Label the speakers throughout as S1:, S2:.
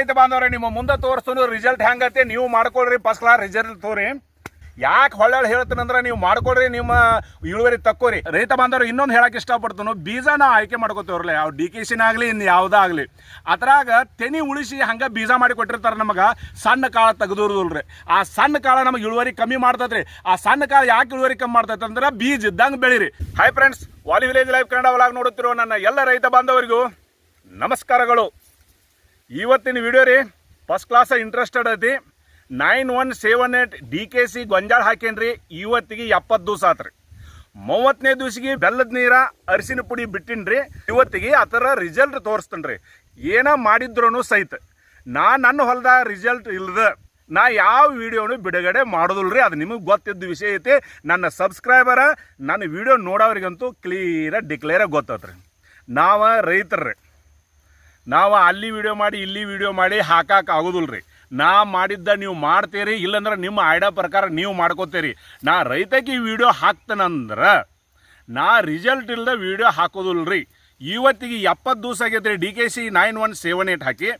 S1: ರೈತ ಬಾಂಧವ್ರೆ, ನಿಮ್ಮ ಮುಂದೆ ತೋರಿಸ್ತು ರಿಸಲ್ಟ್ ಹೆಂಗತ್ತೆ ನೀವು ಮಾಡ್ಕೊಳ್ರಿ ಫಸ್ಟ್ ಕ್ಲಾಸ್ ರಿಸಲ್ಟ್ ತೋರಿ. ಯಾಕೆ ಹೊಳ್ಳೆ ಹೇಳ್ತೀನಂದ್ರೆ ನೀವು ಮಾಡ್ಕೊಳ್ರಿ, ನಿಮ್ಮ ಇಳುವರಿ ತಕ್ಕೋರಿ. ರೈತ ಬಾಂಧವ್ರು, ಇನ್ನೊಂದು ಹೇಳಕ್ಕೆ ಇಷ್ಟಪಡ್ತಾನು. ಬೀಜ ನಾವು ಆಯ್ಕೆ ಮಾಡ್ಕೋತೇವ್ರಲ್ಲ, ಯಾವ ಡಿ ಕೆ ಸಿನ ಆಗಲಿ ಇನ್ನು ಯಾವುದಾಗಲಿ ಅದ್ರಾಗ ತೆನಿ ಉಳಿಸಿ ಹಂಗೆ ಬೀಜ ಮಾಡಿ ಕೊಟ್ಟಿರ್ತಾರೆ ನಮಗೆ, ಸಣ್ಣ ಕಾಳ ತೆಗೆದಿರೋದಿಲ್ರಿ. ಆ ಸಣ್ಣ ಕಾಳ ನಮಗೆ ಇಳುವರಿ ಕಮ್ಮಿ ಮಾಡ್ತೈತ್ರಿ. ಆ ಸಣ್ಣ ಕಾಳ ಯಾಕೆ ಇಳುವರಿ ಕಮ್ಮಿ ಮಾಡ್ತೈತೆ ಅಂದ್ರೆ ಬೀಜ ಇದ್ದಂಗೆ ಬೆಳೀರಿ. Hi friends Vali village life Kannada ಒಳಗೆ ನೋಡುತ್ತಿರೋ ನನ್ನ ಎಲ್ಲ ರೈತ ಬಾಂಧವರಿಗೂ ನಮಸ್ಕಾರಗಳು. ಇವತ್ತಿನ ವಿಡಿಯೋ ರೀ ಫಸ್ಟ್ ಕ್ಲಾಸ್ ಇಂಟ್ರೆಸ್ಟೆಡ್ ಐತಿ nine one seven eight D K C ಗೊಂಜಾಳ ಹಾಕೇನ್ರಿ, ಇವತ್ತಿಗೆ ಎಪ್ಪತ್ತು ದಿವಸ ಆತ್ರಿ. ಮೂವತ್ತನೇ ದಿವ್ಸಿಗೆ ಬೆಲ್ಲದ ನೀರ ಅರಿಶಿನ ಪುಡಿ ಬಿಟ್ಟಿನ್ರಿ, ಇವತ್ತಿಗೆ ಅದರ ರಿಸಲ್ಟ್ ತೋರಿಸ್ತೇನ್ರಿ. ಏನ ಮಾಡಿದ್ರು ಸಹಿತ. ನಾ ನನ್ನ ಹೊಲದ ರಿಸಲ್ಟ್ ಇಲ್ಲದ ನಾ ಯಾವ ವಿಡಿಯೋನು ಬಿಡುಗಡೆ ರೀ ಅದು ನಿಮಗೆ ಗೊತ್ತಿದ್ದ ವಿಷಯ ಐತಿ. ನನ್ನ ಸಬ್ಸ್ಕ್ರೈಬರ ನನ್ನ ವಿಡಿಯೋ ನೋಡೋರಿಗಂತೂ ಕ್ಲಿಯರಾಗಿ ಡಿಕ್ಲೇರಾಗಿ ಗೊತ್ತತ್ರಿ. ನಾವು ರೈತರ್ರಿ. ನಾವು ಅಲ್ಲಿ ವಿಡಿಯೋ ಮಾಡಿ, ಇಲ್ಲಿ ವಿಡಿಯೋ ಮಾಡಿ ಹಾಕಕ್ಕೆ ರೀ ನಾ ಮಾಡಿದ್ದ ನೀವು ಮಾಡ್ತೀರಿ, ಇಲ್ಲಂದ್ರೆ ನಿಮ್ಮ ಐಡಿಯಾ ಪ್ರಕಾರ ನೀವು ಮಾಡ್ಕೋತೀರಿ. ನಾ ರೈತಕ್ಕೆ ಈ ವಿಡಿಯೋ ಹಾಕ್ತೇನಂದ್ರೆ, ನಾ ರಿಸಲ್ಟ್ ಇಲ್ಲದ ವಿಡಿಯೋ ಹಾಕೋದಿಲ್ರಿ. ಇವತ್ತಿಗೆ ಎಪ್ಪತ್ತು ದಿವಸ ಆಗೈತೆ D K C nine one seven eight ಹಾಕಿ.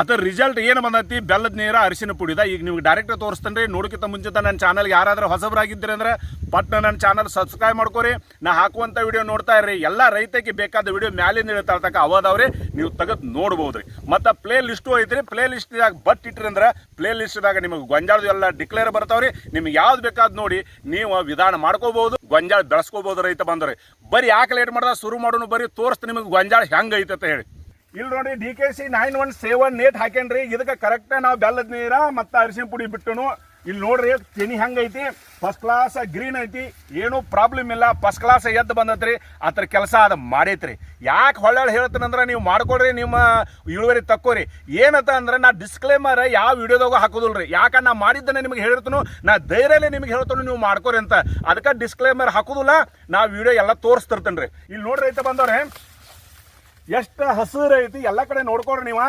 S1: ಅದರ ರಿಸಲ್ಟ್ ಏನು ಬಂದತಿ? ಬೆಲ್ಲದ ನೀರ ಅರಿಶಿನ ಪುಡಿದ. ಈಗ ನಿಮ್ಗೆ ಡೈರೆಕ್ಟ್ ತೋರಿಸ್ತಾನೆ ರೀ. ನೋಡೋಕ್ಕಿಂತ ಮುಂಚಿತ ನನ್ನ ಚಾನಲ್ಗೆ ಯಾರಾದರೂ ಹೊಸಬರಾಗಿದ್ದೀರಿ ಅಂದ್ರೆ ಪಟ್ನ ನನ್ನ ಚಾನಲ್ ಸಬ್ಸ್ಕ್ರೈಬ್ ಮಾಡ್ಕೊರಿ. ನಾ ಹಾಕುವಂಥ ವಿಡಿಯೋ ನೋಡ್ತಾ ಇರ್ರಿ. ಎಲ್ಲ ರೈತಕ್ಕೆ ಬೇಕಾದ ವಿಡಿಯೋ ಮ್ಯಾಲಿಂದ ಇಳ್ತಾ ಅವಾದವ್ರಿ ನೀವು ತೆಗೆದು ನೋಡ್ಬೋದು ರೀ. ಮತ್ತು ಪ್ಲೇ ಲಿಸ್ಟು ಐತ್ರಿ. ಪ್ಲೇ ಲಿಸ್ಟ್ದಾಗ ಬಟ್ ಇಟ್ರಿ ಅಂದ್ರೆ ಪ್ಲೇ ಲಿಸ್ಟ್ದಾಗ ನಿಮಗೆ ಗೊಂಜಾಳದ ಎಲ್ಲ ಡಿಕ್ಲೇರ್ ಬರ್ತಾವ್ರಿ ನಿಮ್ಗೆ ಯಾವ್ದು ಬೇಕಾದ್ ನೋಡಿ ನೀವು ವಿಧಾನ ಮಾಡ್ಕೋಬಹುದು ಗೊಂಜಾಳ ಬೆಳೆಸ್ಕೋಬಹುದು ರೈತ ಬಂದ್ರೆ. ಬರೀ ಯಾಕೆ ಲೇಟ್ ಮಾಡ್ದ? ಶುರು ಮಾಡೋನು ಬರೀ ತೋರಿಸ್ತು ನಿಮಗೆ ಗೊಂಜಾಳ ಹೆಂಗ್ ಐತೆ ಅಂತ ಹೇಳಿ. ಇಲ್ಲಿ ನೋಡಿ D K C nine one seven eight ಹಾಕೇನ್ರಿ. ಇದಕ್ಕೆ ಕರೆಕ್ಟಾಗಿ ನಾವು ಬೆಲ್ಲದ ನೀರ ಮತ್ತು ಅರಿಶಿನ ಪುಡಿ ಬಿಟ್ಟನು. ಇಲ್ಲಿ ನೋಡ್ರಿ, ತೆನಿ ಹೆಂಗೈತಿ ಫಸ್ಟ್ ಕ್ಲಾಸ್ ಗ್ರೀನ್ ಐತಿ. ಏನೂ ಪ್ರಾಬ್ಲಮ್ ಇಲ್ಲ. ಫಸ್ಟ್ ಕ್ಲಾಸ್ ಎದ್ದು ಬಂದತ್ರಿ. ಅದ್ರ ಕೆಲಸ ಅದು ಮಾಡೈತ್ರಿ. ಯಾಕೆ ಹೊಳ್ಳೆ ಹೇಳ್ತೀನಂದ್ರೆ ನೀವು ಮಾಡ್ಕೊಡ್ರಿ ನಿಮ್ಮ ಇಳುವರಿ ತಕ್ಕೋರಿ. ಏನಂತ ಅಂದ್ರೆ ನಾ ಡಿಸ್ಕ್ಲೇಮರ್ ಯಾವ ವಿಡಿಯೋದಾಗ ಹಾಕೋದಿಲ್ರಿ. ಯಾಕೆ ನಾ ಮಾಡಿದ್ದನ್ನ ನಿಮಗೆ ಹೇಳಿರ್ತನು, ನಾ ಧೈರ್ಯಲ್ಲೇ ನಿಮಗೆ ಹೇಳ್ತಾನು ನೀವು ಮಾಡ್ಕೊರಿ ಅಂತ. ಅದಕ್ಕೆ ಡಿಸ್ಕ್ಲೇಮರ್ ಹಾಕೋದಿಲ್ಲ. ನಾ ವಿಡಿಯೋ ಎಲ್ಲ ತೋರಿಸ್ತಿರ್ತೇನೆ ರೀ ಇಲ್ಲಿ ನೋಡ್ರಿ ಐತೆ ಬಂದವ್ರೆ ಎಷ್ಟು ಹಸಿರು ಐತಿ, ಎಲ್ಲ ಕಡೆ ನೋಡ್ಕೊಡ್ರಿ ನೀವು.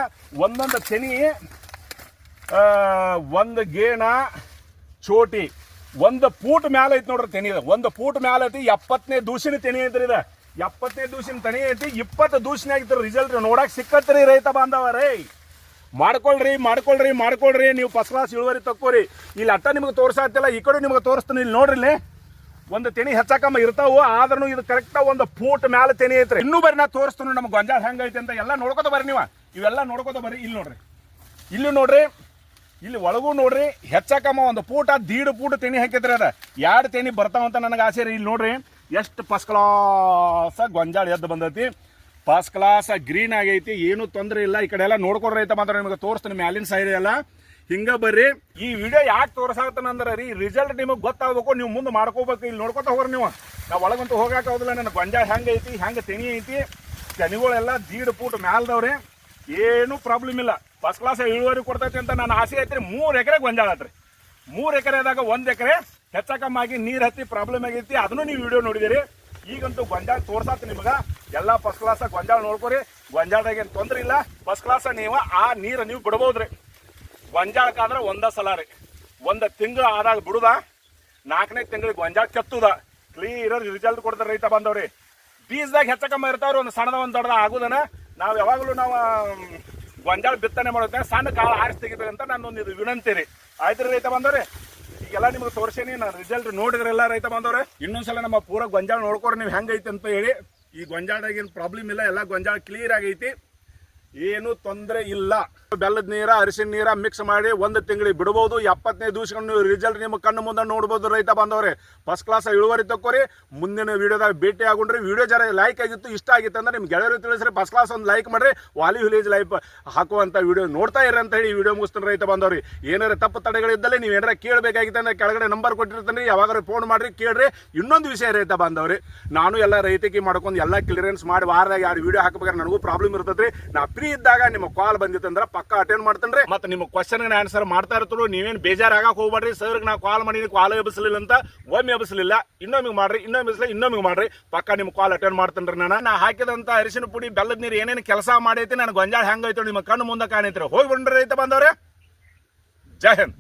S1: ಒಂದೊಂದು ತೆನಿ ಒಂದು ಗೇಣ, ಚೋಟಿ, ಒಂದು ಪೂಟ್ ಮ್ಯಾಲ ಐತಿ ನೋಡ್ರಿ ತೆನಿ ಒಂದು ಪೂಟ್ ಮ್ಯಾಲ ಐತಿ ಎಪ್ಪತ್ತನೇ ದೂಸಿನ ತೆನಿ ಐತ್ರಿ ಇದು. ಎಪ್ಪತ್ತನೇ ದೂಸಿನ ತೆನಿ ಐತಿ, ಇಪ್ಪತ್ತು ದೂಸಿನ ಆಗಿತ್ತು ರಿಸಲ್ಟ್ ನೋಡಕ್ ಸಿಕ್ಕತ್ರಿ ರೈತ ಬಾಂಧವ ರೈ ಮಾಡ್ಕೊಳ್ರಿ ಮಾಡ್ಕೊಳ್ರಿ ಮಾಡ್ಕೊಳ್ರಿ. ನೀವು ಫಸ್ಟ್ ಕ್ಲಾಸ್ ಇಳುವರಿ ತಕ್ಕೋರಿ. ಇಲ್ಲಿ ಅಟ್ಟ ನಿಮಗೆ ತೋರ್ಸಾತಿಲ್ಲ ಈ ಕಡೆ ನಿಮಗೆ ತೋರಿಸ್ತೀನಿ. ಇಲ್ಲಿ ನೋಡ್ರಿ ಒಂದು ತೆನಿ ಹೆಚ್ಚಾಕಮ್ಮ ಇರ್ತಾವು ಆದ್ರೂ ಇದು ಕರೆಕ್ಟ್ ಒಂದು ಫೂಟ್ ಮ್ಯಾಲ ತೆನಿ ಐತ್ರಿ. ಇನ್ನೂ ಬರೀ ನಾ ತೋರಿಸ್ತೀನಿ ನಮ್ಮ ಗೊಂಜಾಳ ಹೆಂಗೈತೆ ಅಂತ, ಎಲ್ಲ ನೋಡ್ಕೋತ ಬರ್ರಿ ನೀವು. ಇವೆಲ್ಲ ನೋಡ್ಕೋತ ಬರ್ರಿ, ಇಲ್ಲಿ ನೋಡ್ರಿ. ಇಲ್ಲಿ ನೋಡ್ರಿ, ಇಲ್ಲಿ ಒಳಗೂ ನೋಡ್ರಿ, ಹೆಚ್ಚಾಕಮ್ಮ ಒಂದು ಪೂಟ, ದೀಡ್ ಪೂಟ ತೆನಿ ಹಾಕಿದ್ರಿ ಅದ. ಎರಡು ತೆನಿ ಬರ್ತಾವಂತ ನನಗೆ ಆಸೆ ರೀ. ಇಲ್ಲಿ ನೋಡ್ರಿ, ಎಷ್ಟು ಫಸ್ಟ್ ಕ್ಲಾಸ್ ಗೊಂಜಾಳ ಎದ್ದು ಬಂದೈತಿ. ಫಸ್ಟ್ ಕ್ಲಾಸ್ ಗ್ರೀನ್ ಆಗೈತಿ, ಏನು ತೊಂದರೆ ಇಲ್ಲ. ಈ ಕಡೆ ಎಲ್ಲ ನೋಡ್ಕೊಡ್ರೈತ ಮಾತ್ರ ನಿಮಗೆ ತೋರಿಸ್ತೀನಿ, ಮ್ಯಾಲಿನ ಸೈಡ್ ಎಲ್ಲ. ಹಿಂಗ ಬರ್ರಿ. ಈ ವಿಡಿಯೋ ಯಾಕೆ ತೋರ್ಸಾತನ ಅಂದ್ರೆ ರೀ ರಿಸಲ್ಟ್ ನಿಮಗೆ ಗೊತ್ತಾಗಬೇಕು, ನೀವು ಮುಂದೆ ಮಾಡ್ಕೋಬೇಕು, ಇಲ್ಲಿ ನೋಡ್ಕೊತ ಹೋಗ್ರಿ ನೀವು. ನಾವು ಒಳಗಂತೂ ಹೋಗಾಕ ಹೋದಿಲ್ಲ ನನ್ನ ಗೊಂಜಾಳ ಹೆಂಗೆ ಐತಿ, ಹೆಂಗೆ ತೆನಿ ಐತಿ ಜನಿಗಳೆಲ್ಲ ದೀಡ್ ಪೂಟ್ ಮ್ಯಾಲ್ದವ್ರಿ. ಏನು ಪ್ರಾಬ್ಲಮ್ ಇಲ್ಲ. ಫಸ್ಟ್ ಕ್ಲಾಸ್ ಇಳುವರಿ ಕೊಡ್ತೈತಿ ಅಂತ ನನ್ನ ಆಸೆ ಐತ್ರಿ, ಮೂರು ಎಕರೆ ಗೊಂಜಾಳ ಐತ್ರಿ. ಮೂರು ಎಕರೆದಾಗ ಒಂದು ಎಕರೆ ಹೆಚ್ಚಕಮ್ಮಾಗಿ ನೀರು ಹತ್ತಿ ಪ್ರಾಬ್ಲಮ್ ಆಗೈತಿ, ಅದನ್ನು ನೀವು ವಿಡಿಯೋ ನೋಡಿದಿರಿ. ಈಗಂತೂ ಗೊಂಜಾಳ ತೋರ್ಸಾತ ನಿಮ್ಗೆ. ಎಲ್ಲ ಫಸ್ಟ್ ಕ್ಲಾಸ್ ಗೊಂಜಾಳ ನೋಡ್ಕೊರಿ. ಗೊಂಜಾಳದಾಗ ಏನು ತೊಂದರೆ ಇಲ್ಲ. ಫಸ್ಟ್ ಕ್ಲಾಸ್ ನೀವು ಆ ನೀರು ನೀವು ಬಿಡ್ಬೋದ್ರಿ. ಗೊಂಜಾಳಕ್ಕಾದ್ರೆ ಒಂದ ಸಲ ರೀ. ಒಂದು ತಿಂಗಳು ಆದಾಗ ಬಿಡುದ, ನಾಲ್ಕನೇ ತಿಂಗಳಿಗೆ ಗೊಂಜಾಳ ಕೆತ್ತುದ. ಕ್ಲಿಯರ್ ರಿಸಲ್ಟ್ ಕೊಡ್ತಾರೆ ರೈತ ಬಂದವ್ರಿ ಬೀಜದಾಗ ಹೆಚ್ಚಕಮ್ಮ ಇರ್ತಾವ್ರಿ, ಒಂದು ಸಣ್ಣದ ಒಂದು ದೊಡ್ಡದ ನಾವು ಯಾವಾಗಲೂ ನಾವು ಗೊಂಜಾಳ ಬಿತ್ತನೆ ಮಾಡುತ್ತೆ ಸಣ್ಣ ಕಾಳು ಆರಿಸಿ ತೆಗಿಬೇಕಂತ ನಾನು ಇದು ವಿನಂತಿ ರೀ. ಆಯ್ತು ರೀ ರೈತ ಬಂದವ್ರಿ ಈಗೆಲ್ಲ ನಿಮ್ಗೆ ತೋರಿಸೇನಿ ನಾನು ರಿಸಲ್ಟ್ ನೋಡಿದ್ರೆಲ್ಲ ರೈತ ಬಂದವ್ರೆ ಇನ್ನೊಂದ್ಸಲ ನಮ್ಮ ಪೂರ ಗೊಂಜಾಳ ನೋಡ್ಕೊರಿ, ನೀವು ಹೆಂಗೈತೆ ಅಂತ ಹೇಳಿ. ಈ ಗೊಂಜಾಳದಾಗ ಏನು ಪ್ರಾಬ್ಲಮ್ ಇಲ್ಲ, ಎಲ್ಲ ಗೊಂಜಾಳ ಕ್ಲಿಯರ್ ಆಗೈತಿ. ಏನು ತೊಂದರೆ ಇಲ್ಲ. ಬೆಲ್ಲದ ನೀರ, ಅರಿಶಿನ ನೀರ ಮಿಕ್ಸ್ ಮಾಡಿ ಒಂದು ತಿಂಗಳಿಗೆ ಬಿಡಬಹುದು ಎಪ್ಪತ್ತನೇ ದಿವಸ ನೀವು ರಿಸಲ್ಟ್ ನಿಮ್ಮ ಕಣ್ಣು ಮುಂದೆ ನೋಡ್ಬೋದು ರೈತ ಬಂದವ್ರೆ ಫಸ್ಟ್ ಕ್ಲಾಸ್ ಇಳುವರಿ ತಕ್ಕೋರಿ. ಮುಂದಿನ ವಿಡಿಯೋದಾಗ ಭೇಟಿ ಆಗೊಂಡ್ರಿ. ವಿಡಿಯೋ ಜರ ಲೈಕ್ ಆಗಿತ್ತು, ಇಷ್ಟ ಆಗಿತ್ತು ಅಂದ್ರೆ ನಿಮ್ಗೆ ಗೆಳೆಯರು ತಿಳಿಸ್ರಿ. ಫಸ್ಟ್ ಕ್ಲಾಸ್ ಒಂದು ಲೈಕ್ ಮಾಡ್ರಿ. ವಾಲಿ ವಿಲೇಜ್ ಲೈಫ್ ಹಾಕುವಂಥ ವಿಡಿಯೋ ನೋಡ್ತಾ ಇರಿ ಅಂತ ಹೇಳಿ ವಿಡಿಯೋ ಮುಗಿಸ್ತಾನೆ ರೈತ ಬಂದವ್ರಿ ಏನಾರ ತಪ್ಪು ತಡೆಗಳಿದ್ದಲ್ಲಿ ನೀವು ಏನಾರ ಕೇಳಬೇಕಾಗಿತ್ತು ಅಂದ್ರೆ ಕೆಳಗಡೆ ನಂಬರ್ ಕೊಟ್ಟಿರ್ತಾನೆ. ಯಾವಾಗಾರ ಫೋನ್ ಮಾಡ್ರಿ, ಕೇಳ್ರಿ. ಇನ್ನೊಂದು ವಿಷಯ ರೈತ ಬಂದವ್ರಿ ನಾನು ಎಲ್ಲ ರೈತಕಿ ಮಾಡ್ಕೊಂಡು ಎಲ್ಲ ಕ್ಲಿಯರೆನ್ಸ್ ಮಾಡಿ ವಾರದಾಗ ಯಾರು ವಿಡಿಯೋ ಹಾಕಬೇಕಾದ್ರೆ ನನಗೂ ಪ್ರಾಬ್ಲಮ್ ಇರ್ತೈತ್ರಿ. ನಾ ಫ್ರೀ ಇದ್ದಾಗ ನಿಮ್ಮ ಕಾಲ್ ಬಂದಿತ್ತಂದ್ರೆ ಪಕ್ಕ ಅಟೆಂಡ್ ಮಾಡ್ತೇನೆ ಮತ್ತೆ ನಿಮ್ಮ ಕ್ವಶನ್ ಆನ್ಸರ್ ಮಾಡ್ತಾ ಇರ್ತರು ನೀವೇನು ಬೇಜಾರಾಗಕ್ಕೆ ಹೋಗ್ಬೇಡ್ರಿ. ಸರ್ ನಾ ಕಾಲ್ ಮಾಡಿ ಕಾಲ್ ಎಬ್ಸಲಿಲ್ಲ ಅಂತ. ಒಮ್ಮೆ ಎಬ್ಸಲಿಲ್ಲ ಇನ್ನೊಮ್ಮೆ ಮಾಡ್ರಿ, ಇನ್ನೊಮ್ಮೆ ಎಬ್ಸಲಿಲ್ಲ ಇನ್ನೊಮ್ಮೆ ಮಾಡ್ರಿ. ಪಕ್ಕ ನಿಮ್ಮ ಕಾಲ್ ಅಟೆಂಡ್ ಮಾಡ್ತೇನೆ ನಾನು. ನಾ ಹಾಕಿದಂತ ಅರಿಶಿನ ಪುಡಿ, ಬೆಲ್ಲದ ನೀರು ಏನೇನು ಕೆಲಸ ಮಾಡೈತಿ, ನನಗೆ ಗೊಂಜಾಳ ಹೆಂಗೈತೋ ನಿಮ್ಮ ಕಣ್ಣು ಮುಂದೆ ಕಾಣೈತ್ರಿ. ಹೋಗಿ ಬಂದ್ರೆ ರೈತ ಬಂದವ್ರೆ ಜೈ ಹಿಂದ್.